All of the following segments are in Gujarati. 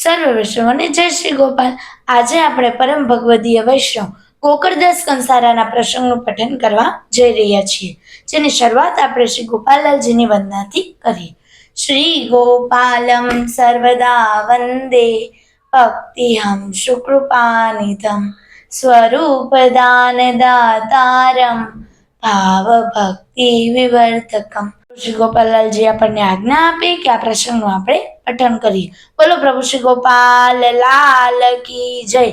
સર્વ વૈષ્ણવને જય શ્રી ગોપાલ. આજે આપણે પરમ ભગવદીય વૈષ્ણવ કોકરદાસ કંસારાના પ્રસંગનું પઠન કરવા જઈ રહ્યા છીએ, જેની શરૂઆત આપણે શ્રી ગોપાલલાલજીની વંદનાથી કરીએ. શ્રી ગોપાલમ સર્વદા વંદે, ભક્તિહમ સુકૃપાનિધમ સ્વરૂપદાન દાતારમ ભાવ ભક્તિ વિવર્તકમ શ્રી ગોપાલલાલજી આપણને આજ્ઞા આપી કે આ પ્રસંગનું આપણે પઠન કરીએ. બોલો પ્રભુ શ્રી ગોપાલ લાલ કી જય.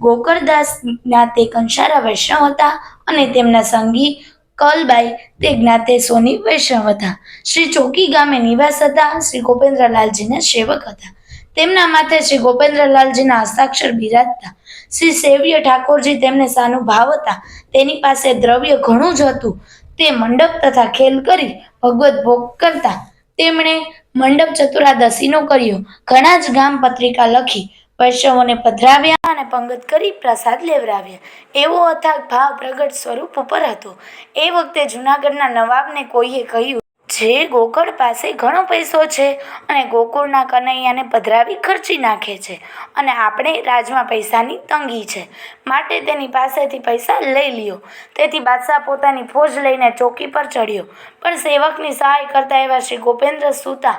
ગોકળદાસ જ્ઞાતે કંસારા વૈષ્ણવ હતા અને તેમના સંગી કલબાઈ તે જ્ઞાતે સોની વૈષ્ણવ હતા. શ્રી ચોકી ગામે નિવાસ હતા, શ્રી ગોપેન્દ્રલાલજીના સેવક હતા. તેમના માથે શ્રી ગોપેન્દ્રલાલજીના હસ્તાક્ષર બિરાજતા. શ્રી સેવ્ય ઠાકોરજી તેમને સાનુભાવ હતા. તેની પાસે દ્રવ્ય ઘણું જ હતું. તે મંડપ તથા ખેલ કરી ભગવત ભોગ કરતા તેમણે મંડપ ચતુરાદશીનો કર્યો. ઘણા જ ગામ પત્રિકા લખી વૈષ્ણવોને પધરાવ્યા અને પંગત કરી પ્રસાદ લેવરાવ્યા એવો અથાગ ભાવ પ્રગટ સ્વરૂપ ઉપર હતો. એ વખતે જૂનાગઢના નવાબને કોઈએ કહ્યું જે ગોકળ પાસે ઘણો પૈસો છે અને ગોકુળના કનૈયાને પધરાવી ખર્ચી નાખે છે અને આપણે રાજમાં પૈસાની તંગી છે. માટે તેની પાસેથી પૈસા લઈ લ્યો. તેથી બાદશાહ પોતાની ફોજ લઈને ચોકી પર ચડ્યો. પણ સેવકની સહાય કરતા એવા શ્રી ગોપેન્દ્ર સુતા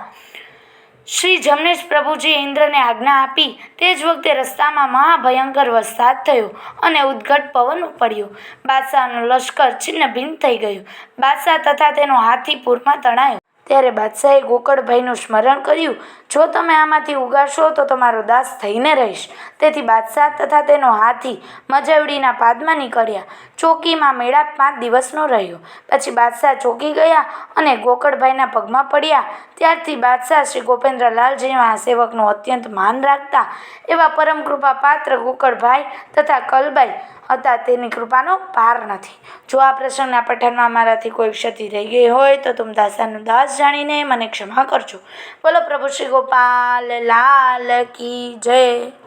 શ્રી જમનેશ પ્રભુજીએ ઇન્દ્રને આજ્ઞા આપી તે જ વખતે રસ્તામાં મહાભયંકર વરસાદ થયો અને ઉદ્ઘટ પવન પડ્યો બાદશાહનું લશ્કર છિન્ન ભિન્ન થઈ ગયું. બાદશાહ તથા તેનો હાથી પૂરમાં તણાયો. ત્યારે બાદશાહે ગોકળભાઈનું સ્મરણ કર્યું, જો તમે આમાંથી ઉગાડશો તો તમારો દાસ થઈને રહીશ. તેથી બાદશાહ તથા તેનો હાથી મજવડીના પાદમાં નીકળ્યા. ચોકીમાં મેળાપ પાંચ દિવસનો રહ્યો. પછી બાદશાહ ચોકી ગયા અને ગોકળભાઈના પગમાં પડ્યા. ત્યારથી બાદશાહ શ્રી ગોપેન્દ્રલાલજીના સેવકનું અત્યંત માન રાખતા એવા પરમ કૃપા પાત્ર ગોકળભાઈ તથા કલબાઈ હતા. તેની કૃપાનો પાર નથી. જો આ પ્રસંગના પઠનમાં મારાથી કોઈ ક્ષતિ રહી ગઈ હોય તો તુમ દાસાનું દાસ જાણીને મને ક્ષમા કરજો. બોલો પ્રભુ શ્રી ગોપાલ, લાલ કી જય.